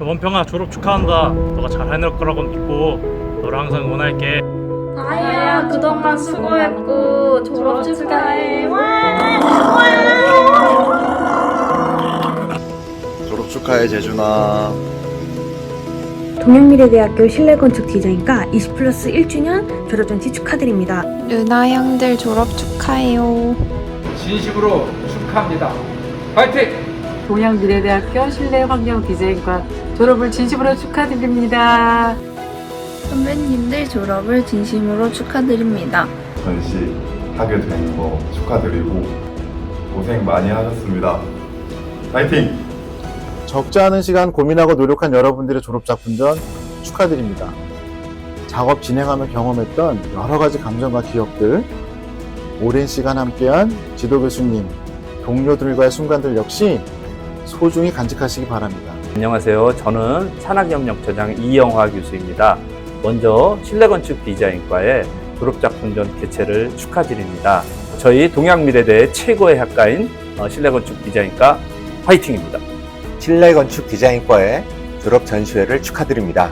원평아 졸업 축하한다. 너가 잘 해낼 거라고 믿고 너를 항상 응원할게. 다혜야 그동안 수고했고 졸업 축하해 졸업 축하해 재준아 동양미래대학교 실내건축 디자인과 20 플러스 1주년 졸업잔치 축하드립니다. 누나 형들 졸업 축하해요. 진심으로 축하합니다. 파이팅! 동양미래대학교 실내환경디자인과 졸업을 진심으로 축하드립니다. 선배님들 졸업을 진심으로 축하드립니다 전시 하게 되는 거 축하드리고 고생 많이 하셨습니다. 파이팅! 적지 않은 시간 고민하고 노력한 여러분들의 졸업 작품전 축하드립니다 작업 진행하며 경험했던 여러 가지 감정과 기억들 오랜 시간 함께한 지도 교수님 동료들과의 순간들 역시 소중히 간직하시기 바랍니다 안녕하세요. 저는 산학협력처장 이영화 교수입니다. 먼저 실내건축 디자인과의 졸업작품전 개최를 축하드립니다. 저희 동양미래대 최고의 학과인 어, 실내건축 디자인과 화이팅입니다. 실내건축 디자인과의 졸업 전시회를 축하드립니다.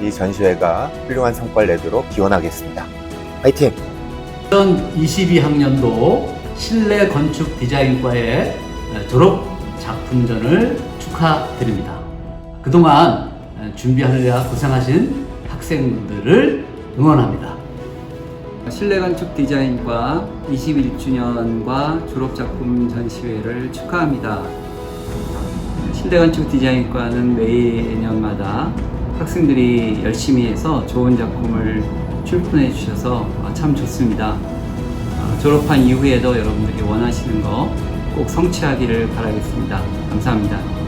이 전시회가 훌륭한 성과를 내도록 기원하겠습니다. 파이팅! 2022학년도 실내 건축 디자인과의 졸업 작품전을 축하드립니다. 그동안 준비하느라 고생하신 학생들을 응원합니다. 실내건축 디자인과 21주년과 졸업작품 전시회를 축하합니다. 실내건축 디자인과는 매년마다 학생들이 열심히 해서 좋은 작품을 출품해 주셔서 참 좋습니다. 어, 졸업한 이후에도 여러분들이 원하시는 거 꼭 성취하기를 바라겠습니다. 감사합니다.